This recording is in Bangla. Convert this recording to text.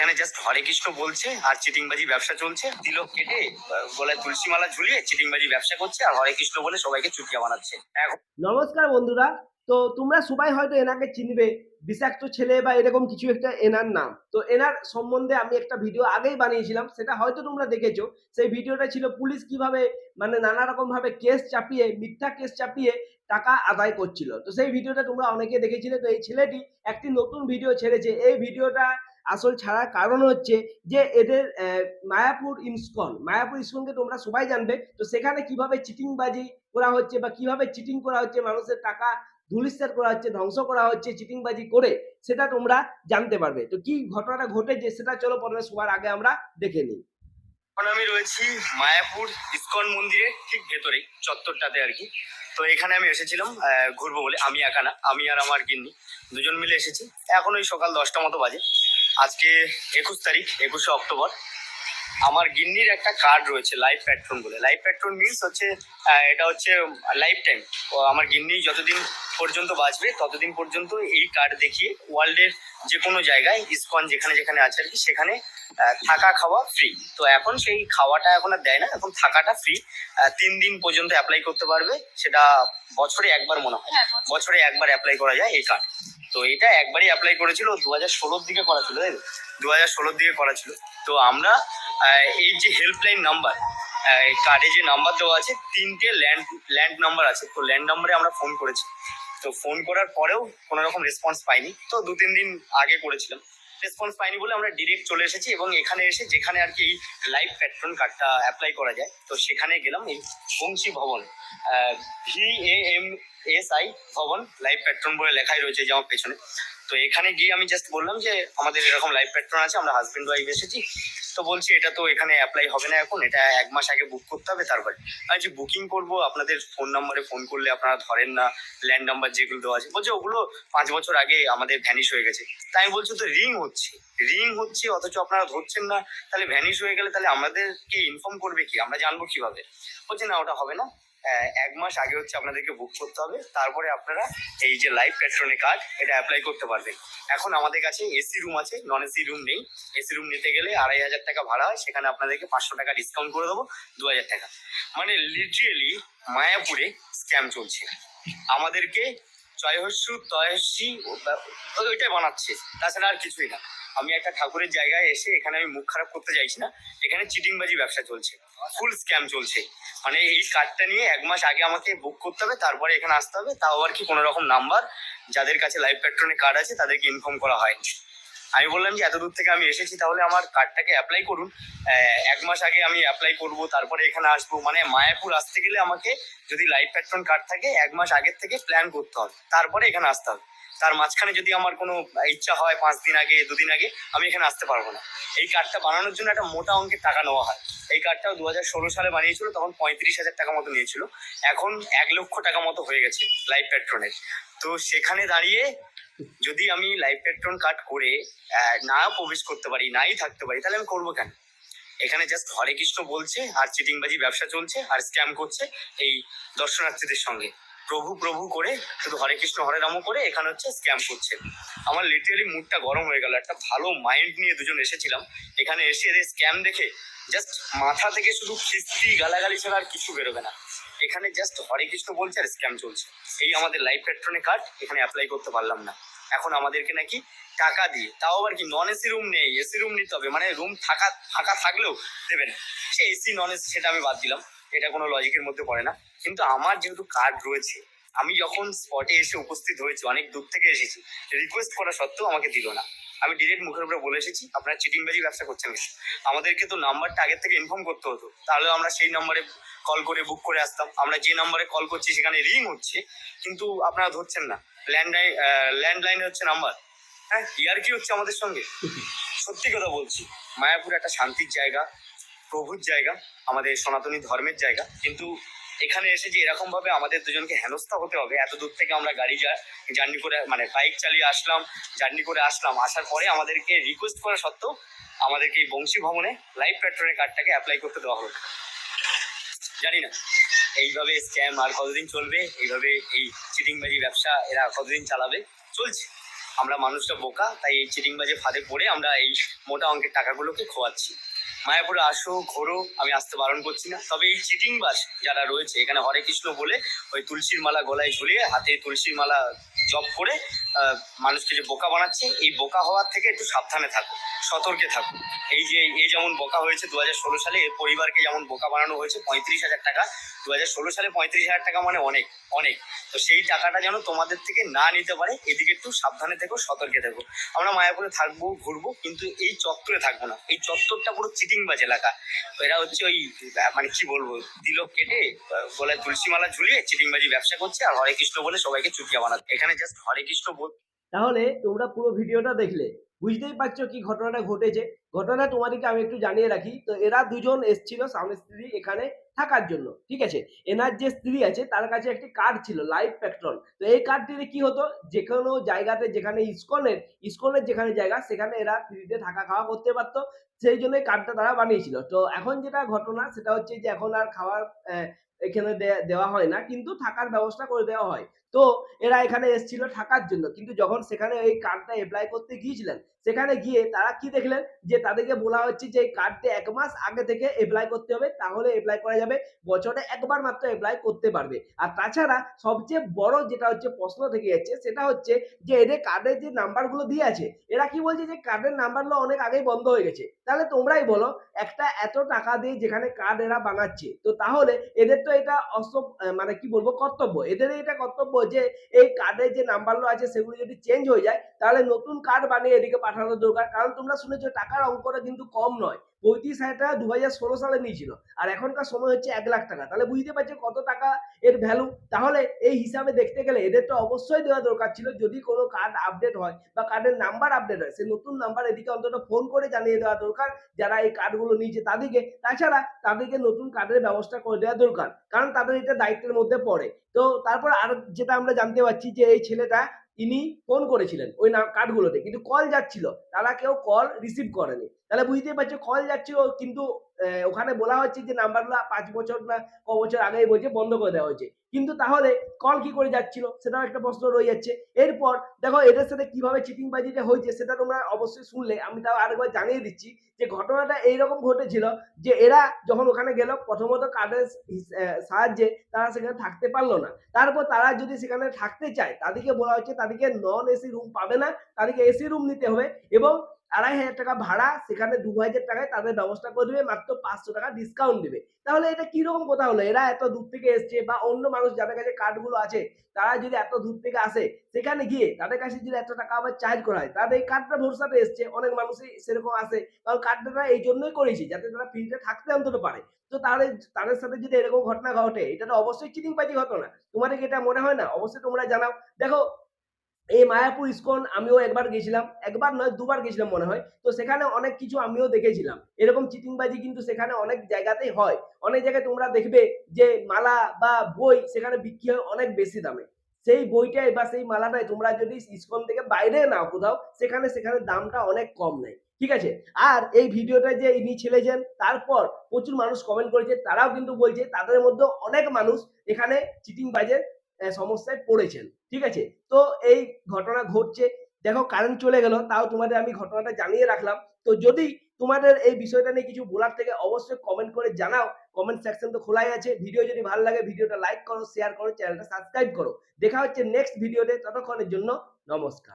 এখানে জাস্ট হরে কৃষ্ণ বলছে আর চিটিংবাজি ব্যবসা চলছে। তিলক কেটে গলায় তুলসী মালা ঝুলিয়ে চিটিংবাজি ব্যবসা করছে আর হরে কৃষ্ণ বলে সবাইকে চুটিয়া বানাচ্ছে। নমস্কার বন্ধুরা, তো তোমরা সবাই হয়তো এনাকে চিনবে, বিষাক্ত ছেলে বা এরকম কিছু একটা এনার নাম। তো এনার সম্বন্ধে আমি একটা ভিডিও আগেই বানিয়েছিলাম, সেটা হয়তো তোমরা দেখেছ। সেই ভিডিওটা ছিল পুলিশ কীভাবে মানে নানা রকম ভাবে কেস চাপিয়ে, মিথ্যা কেস চাপিয়ে টাকা আদায় করছিল। তো সেই ভিডিওটা তোমরা অনেকে দেখেছিলে, তো এই ছেলেটি একটি নতুন ভিডিও ছেড়েছে। এই ভিডিওটা আসল ছাড়ার কারণ হচ্ছে যে এদের মায়াপুর ইস্কন, মায়াপুর ইস্কনকে তোমরা সবাই জানবে, তো সেখানে কীভাবে চিটিংবাজি করা হচ্ছে বা কীভাবে চিটিং করা হচ্ছে, মানুষের টাকা ধুলিস্যার করা হচ্ছে, ধ্বংস করা হচ্ছে, চিটিংবাজি করে সেটা তোমরা জানতে পারবে। তো কি ঘটনাটা ঘটেছে সেটা চলো প্রথমে সবার আগে আমরা দেখে নিই। এখন আমি রয়েছি মায়াপুর ইস্কন মন্দিরের ঠিক ভেতরেই, চত্বরটাতে আর কি। তো এখানে আমি এসেছিলাম ঘুরবো বলে। আমি একা না, আমি আর আমার গিন্নি, দুজন মিলে এসেছি। এখন ওই সকাল দশটা মতো বাজে। আজকে একুশ তারিখ একুশে অক্টোবর। আমার গিন্নির একটা কার্ড রয়েছে লাইফ প্যাট্রন বলে। লাইফ প্যাট্রন মিনস হচ্ছে এটা হচ্ছে লাইফ টাইম আমার গিন্নি যতদিন পর্যন্ত বাঁচবে ততদিন পর্যন্ত এই কার্ড দেখিয়ে ওয়ার্ল্ডের যে কোনো জায়গায় ইসকন যেখানে যেখানে আছে আর কি সেখানে থাকা খাওয়া ফ্রি তো এখন সেই খাওয়াটা এখন আর দেয় না এখন থাকাটা ফ্রি তিন দিন পর্যন্ত অ্যাপ্লাই করতে পারবে সেটা বছরে একবার মনে হয়। বছরে। একবার অ্যাপ্লাই করা যায় এই কার্ড তো এটা একবারই অ্যাপ্লাই করেছিল দু হাজার ষোলোর দিকে করা ছিল, তাই দু হাজার ষোলোর দিকে করা ছিল। তো আমরা এই যে হেল্পলাইন নাম্বার কার্ডে যে নাম্বার দেওয়া আছে, তিনটে ল্যান্ড ল্যান্ড নাম্বার আছে। তো ল্যান্ড নাম্বারে আমরা ফোন করেছি। তো ফোন করার পরেও কোনো রকম রেসপন্স পাইনি। তো দু তিন দিন আগে করেছিলাম। রেসপন্স পাইনি বলে আমরা ডিরেক্ট চলে এসেছি এবং এখানে এসে যেখানে আর কি লাইভ প্যাট্রন কার্ডটা অ্যাপ্লাই করা যায়, তো সেখানে গেলাম এই Bangshi Bhavan V A M S I Bhavan life patron বলে লেখাই রয়েছে যে আমার পেছনে। তো এখানে গিয়ে আমি জাস্ট বললাম যে আমাদের এরকম লাইভ প্যাট্রন আছে, আমরা হাজব্যান্ড ওয়াইফ এসেছি। তো বলছি, এটা তো এখানে অ্যাপ্লাই হবে না এখন, এটা এক মাস আগে বুক করতে হবে তারপরে। আমি যে বুকিং করব, আপনাদের ফোন নাম্বারে ফোন করলে আপনারা ধরেন না ল্যান্ড নাম্বার যেগুলো দেওয়া আছে। বলছে, ওগুলো পাঁচ বছর আগে আমাদের ভ্যানিশ হয়ে গেছে। তাই আমি বলছি, তো রিং হচ্ছে। রিং হচ্ছে, অথচ আপনারা ধরছেন না। তাহলে ভ্যানিশ হয়ে গেলে তাহলে আমাদেরকে ইনফর্ম করবে কি? আমরা জানব কীভাবে? বলছে, না, ওটা হবে না। এক মাস আগে হচ্ছে আপনাদেরকে বুক করতে হবে। তারপরে আপনারা এই যে লাইভ পেট্রোনে কার্ড এটা অ্যাপ্লাই করতে পারবেন। এখন আমাদের কাছে এসি রুম আছে নন এসি রুম নেই। এসি রুম নিতে গেলে আড়াই হাজার টাকা ভাড়া হয়, সেখানে আপনাদেরকে পাঁচশো টাকা ডিসকাউন্ট করে দেবো, দু হাজার টাকা। মানে লিটারেলি মায়াপুরে স্ক্যাম চলছে। আমাদেরকে জয়হস্যু তয়স্যি ওইটাই বানাচ্ছে। তাছাড়া আর কিছুই না। আমি একটা ঠাকুরের জায়গায় এসে এখানে আমি মুখ খারাপ করতে চাইছি না, এখানে চিটিংবাজি ব্যবসা চলছে ফুল স্ক্যাম চলছে। মানে এই কার্ডটা নিয়ে এক মাস আগে আমাকে বুক করতে হবে, তারপরে এখানে আসতে হবে, তাও আর কি কোনো রকম নাম্বার যাদের কাছে লাইভ পেট্রনের কার্ড আছে তাদেরকে ইনফর্ম করা হয়নি আমি বললাম যে এত দূর থেকে আমি এসেছি, তাহলে আমার কার্ডটাকে অ্যাপ্লাই করুন। এক মাস আগে আমি অ্যাপ্লাই করব, তারপরে এখানে আসব মানে মায়াপুর আসতে গেলে আমাকে যদি লাইভ প্যাট্রন কার্ড থাকে, এক মাস আগের থেকে প্ল্যান করতে হবে, তারপরে এখানে আসতে হবে। তার মাঝখানে যদি আমার কোনো ইচ্ছা হয় পাঁচ দিন আগে, দুদিন আগে, আমি এখানে আসতে পারব না। এই কার্ডটা বানানোর জন্য একটা মোটা অঙ্কের টাকা নেওয়া হয়। এই কার্ডটাও দু হাজার ষোলো সালে বানিয়েছিল, তখন পঁয়ত্রিশ হাজার টাকা মতো নিয়েছিল। এখন এক লক্ষ টাকা মতো হয়ে গেছে লাইভ পেট্রনের তো সেখানে দাঁড়িয়ে যদি আমি লাইভ প্যাট্রন কার্ড করে না প্রবেশ করতে পারি, নাই থাকতে পারি, তাহলে আমি করব কেন? এখানে জাস্ট হরে কৃষ্ণ বলছে, আর চিটিংবাজি ব্যবসা চলছে, আর স্ক্যাম করছে এই দর্শনার্থীদের সঙ্গে। প্রভু প্রভু করে, শুধু হরে কৃষ্ণ, হরে রাম করে এখানে হচ্ছে স্ক্যাম করছে। আমার লিটারালি মুডটা গরম হয়ে গেল, একটা ভালো মাইন্ড নিয়ে দুজন এসেছিলাম। এখানে এসে এদের স্ক্যাম দেখে জাস্ট মাথা থেকে শুধু খিস্তি, গালাগালি ছাড়া আর কিছু বেরোবে না। এখানে জাস্ট হরে কৃষ্ণ বলছে আর স্ক্যাম চলছে। এই আমাদের লাইফ পেট্রনে কার্ড এখানে অ্যাপ্লাই করতে পারলাম না। এখন আমাদেরকে নাকি টাকা দিয়ে, তাও আবার কি নন এসি রুম নেই এসি রুম নিতে হবে। মানে রুম থাকা, ফাঁকা থাকলেও দেবেন সে এসি নন এসি সেটা আমি বাদ দিলাম। এটা কোনো লজিকের মধ্যে পড়ে না। কিন্তু আমার যেহেতু কার্ড রয়েছে, আমি যখন স্পটে এসে উপস্থিত হয়েছি, অনেক দূর থেকে এসেছি রিকোয়েস্ট করা সত্ত্বেও আমাকে দিল না। আমি ডিরেক্ট মুখের উপরে বলে এসেছি, আপনারা চিটিংবাজি ব্যবসা করছেন? আমাদেরকে তো নাম্বারটা আগের থেকে ইনফর্ম করতে হতো। তাহলে আমরা সেই নাম্বারে কল করে বুক করে আসতাম। আমরা যে নাম্বারে কল করছি, সেখানে রিং হচ্ছে, কিন্তু আপনারা ধরছেন না। ল্যান্ডলাইন ল্যান্ডলাইনে হচ্ছে নাম্বার হ্যাঁ ইয়ার কি হচ্ছে আমাদের সঙ্গে। সত্যি কথা বলছি। মায়াপুর একটা শান্তির জায়গা। প্রভুর জায়গা, আমাদের সনাতনী ধর্মের জায়গা। কিন্তু এখানে এসে যে এরকম ভাবে আমাদের দুজনকে হেনস্থা হতে হবে, এত দূর থেকে আমরা গাড়ি যা, জার্নি করে মানে বাইক চালিয়ে আসলাম, জার্নি করে আসলাম, আসার পরে আমাদেরকে রিকোয়েস্ট করা সত্ত্বেও আমাদেরকে এই বংশী ভবনে লাইভ পেট্রোলের কার্ডটাকে অ্যাপ্লাই করতে দেওয়া হলো। জানি না, এইভাবে স্ক্যাম আর কতদিন চলবে, এইভাবে এই চিটিংবাজি ব্যবসা এরা কতদিন চালাবে? চলছে। আমরা মানুষটা বোকা, তাই এই চিটিংবাজে ফাঁদে পড়ে আমরা এই মোটা অঙ্কের টাকাগুলোকে খোয়াচ্ছি। মায়াপুরে আসো, ঘোরো, আমি আসতে বারণ করছি না। তবে এই চিটিং বাস যারা রয়েছে, এখানে হরে কৃষ্ণ বলে ওই তুলসীর মালা গলায় ঝুলিয়ে হাতে তুলসীর মালা জপ করে মানুষকে যে বোকা বানাচ্ছে, এই বোকা হওয়ার থেকে একটু সাবধানে থাকো। সতর্কে থাকো এই যে, এই যেমন বোকা হয়েছে দু সালে, এর পরিবারকে যেমন বোকা বানানো হয়েছে পঁয়ত্রিশ হাজার টাকা দু সালে পঁয়ত্রিশ হাজার টাকা মানে অনেক অনেক। তো সেই টাকাটা যেন তোমাদের থেকে না নিতে পারে, এদিকে একটু সাবধানে থেকো, সতর্কে থেকো। আমরা মায়াপুরে থাকব, ঘুরবো, কিন্তু এই চত্বরে থাকব না। এই চত্বরটা পুরো চিটিংবাজ এলাকা। এরা হচ্ছে ওই মানে কি বলব তিলক কেটে গলায় তুলসীমালা ঝুলিয়ে চিটিংবাজি ব্যবসা করছে, আর হরে কৃষ্ণ বলে সবাইকে চুটিয়া বানাচ্ছে। এখানে জাস্ট হরে কৃষ্ণ বল তাহলে তোমরা পুরো ভিডিওটা দেখলে। বুঝতেই পারছ কি ঘটনাটা ঘটেছে। ঘটনা তোমাদেরকে আমি একটু জানিয়ে রাখি। তো এরা দুজন এসছিল স্বামী স্ত্রী এখানে থাকার জন্য, ঠিক আছে? এনার যে স্ত্রী আছে, তার কাছে একটি কার্ড ছিল লাইভ পেট্রোল তো এই কার্ডটিতে কি হতো? যে কোনো জায়গাতে যেখানে ইস্কনের ইস্কনের যেখানে জায়গা, সেখানে এরা ফ্রিতে থাকা খাওয়া করতে পারতো। সেই জন্য কার্ডটা তারা বানিয়েছিল। তো এখন যেটা ঘটনা, সেটা হচ্ছে যে এখন আর খাওয়ার এখানে দেওয়া হয় না। কিন্তু থাকার ব্যবস্থা করে দেওয়া হয়। তো এরা এখানে এসেছিল থাকার জন্য। কিন্তু যখন সেখানে এই কার্ডটা অ্যাপ্লাই করতে গিয়েছিলেন, সেখানে গিয়ে তারা কি দেখলেন? যে তাদেরকে বলা হচ্ছে যে এই কার্ডটা এক মাস আগে থেকে অ্যাপ্লাই করতে হবে, তাহলে অ্যাপ্লাই করা যাবে, বছরে একবার মাত্র অ্যাপ্লাই করতে পারবে। আর তাছাড়া সবচেয়ে বড় যেটা হচ্ছে প্রশ্ন থেকে যাচ্ছে, সেটা হচ্ছে যে এদের কার্ডের যে নাম্বারগুলো দিয়ে আছে, এরা কি বলছে যে কার্ডের নাম্বারগুলো অনেক আগেই বন্ধ হয়ে গেছে? তাহলে তোমরাই বলো, একটা এত টাকা দিয়ে যেখানে কার্ড এরা বানাচ্ছে, তো তাহলে এদের তো এটা অস মানে কি বলব, কর্তব্য। এদের এটা কর্তব্য যে এই কার্ডের যে নাম্বারগুলো আছে সেগুলো যদি চেঞ্জ হয়ে যায়, তাহলে নতুন কার্ড বানিয়ে এদিকে পাঠানো দরকার। কারণ তোমরা শুনেছো, টাকার অঙ্কটা কিন্তু কম নয়। পঁয়ত্রিশ হাজার টাকা দু হাজার ষোলো সালে নিয়েছিল। আর এখনকার সময় হচ্ছে এক লাখ টাকা। তাহলে বুঝতে পারছ কত টাকা এর ভ্যালু তাহলে এই হিসাবে দেখতে গেলে এদের তো অবশ্যই দেওয়া দরকার ছিল। যদি কোনো কার্ড আপডেট হয় বা কার্ডের নাম্বার আপডেট হয় সেই নতুন নাম্বার এদিকে অন্তত ফোন করে জানিয়ে দেওয়া দরকার। যারা এই কার্ডগুলো নিয়েছে তাদেরকে। তাছাড়া তাদেরকে নতুন কার্ডের ব্যবস্থা করে দেওয়া দরকার। কারণ তাদের এটা দায়িত্বের মধ্যে পড়ে। তো তারপর আর যেটা আমরা জানতে পারছি যে এই ছেলেটা ইনি ফোন করেছিলেন ওই কার্ডগুলোতে কিন্তু কল যাচ্ছিল। তারা কেউ কল রিসিভ করেনি। তাহলে বুঝতেই পারছ কল যাচ্ছিল কিন্তু ওখানে বলা হচ্ছে যে নাম্বারগুলো পাঁচ বছর না ক বছর আগেই বলছে, বন্ধ করে দেওয়া হয়েছে। কিন্তু তাহলে কল কি করে যাচ্ছিল? সেটাও একটা প্রশ্ন রয়ে যাচ্ছে। এরপর দেখো এদের সাথে কীভাবে চিটিং বাজিটা হয়েছে, সেটা তোমরা অবশ্যই শুনলে। আমি তাও আরেকবার জানিয়ে দিচ্ছি যে ঘটনাটা এইরকম ঘটেছিল যে এরা যখন ওখানে গেল, প্রথমত কার্ডের সাহায্যে তারা সেখানে থাকতে পারল না। তারপর তারা যদি সেখানে থাকতে চায়, তাদেরকে বলা হচ্ছে তাদেরকে নন এসি রুম পাবে না, তাদেরকে এসি রুম নিতে হবে এবং আড়াই হাজার টাকা ভাড়া, সেখানে দু হাজার টাকায় তাদের ব্যবস্থা করে দেবে, মাত্র পাঁচশো টাকা ডিসকাউন্ট দেবে। তাহলে এটা কীরকম কথা হলো? এরা এত দূর থেকে এসছে বা অন্য মানুষ যাদের কাছে কার্ডগুলো আছে, তারা যদি এত দূর থেকে আসে, সেখানে গিয়ে তাদের কাছে যদি এত টাকা আবার চার্জ করা হয়, তাদের এই কার্ডটা ভরসাতে এসছে, অনেক মানুষই সেরকম আসে। কারণ কার্ডটা তারা এই জন্যই করেছি, যাতে তারা ফ্রিতে থাকতে অন্তত পারে। তো তাহলে তাদের সাথে যদি এরকম ঘটনা ঘটে, এটা তো অবশ্যই চিটিংবাজি ঘটনা। তোমাদের কি এটা মনে হয় না? অবশ্যই তোমরা জানাও। দেখো এই মায়াপুর ইস্কন আমিও একবার গেছিলাম, একবার নয়, দুবার গেছিলাম মনে হয়। তো সেখানে অনেক কিছু আমিও দেখেছিলাম। এরকম চিটিংবাজি কিন্তু সেখানে অনেক জায়গাতেই হয়। অনেক জায়গায় তোমরা দেখবে যে মালা বা বই সেখানে বিক্রি হয় অনেক বেশি দামে। সেই বইটাই বা সেই মালাটাই তোমরা যদি ইস্কন থেকে বাইরে নাও কোথাও, সেখানে সেখানে দামটা অনেক কম নেয় ঠিক আছে? আর এই ভিডিওটা যে ইনি ছেলেছেন, তারপর প্রচুর মানুষ কমেন্ট করেছে, তারাও কিন্তু বলছে তাদের মধ্যে অনেক মানুষ এখানে চিটিং বাজের সমস্যায় পড়েছেন। ঠিক আছে? তো এই ঘটনা ঘটছে। দেখো কারেন্ট চলে গেল, তাও তোমাদের আমি ঘটনাটা জানিয়ে রাখলাম। তো যদি তোমাদের এই বিষয়টা নিয়ে কিছু বলার থেকে, অবশ্যই কমেন্ট করে জানাও। কমেন্ট সেকশন তো খোলাই আছে। ভিডিও যদি ভালো লাগে ভিডিওটা লাইক করো শেয়ার করো চ্যানেলটা সাবস্ক্রাইব করো। দেখা হচ্ছে নেক্সট ভিডিওতে ততক্ষণের জন্য নমস্কার।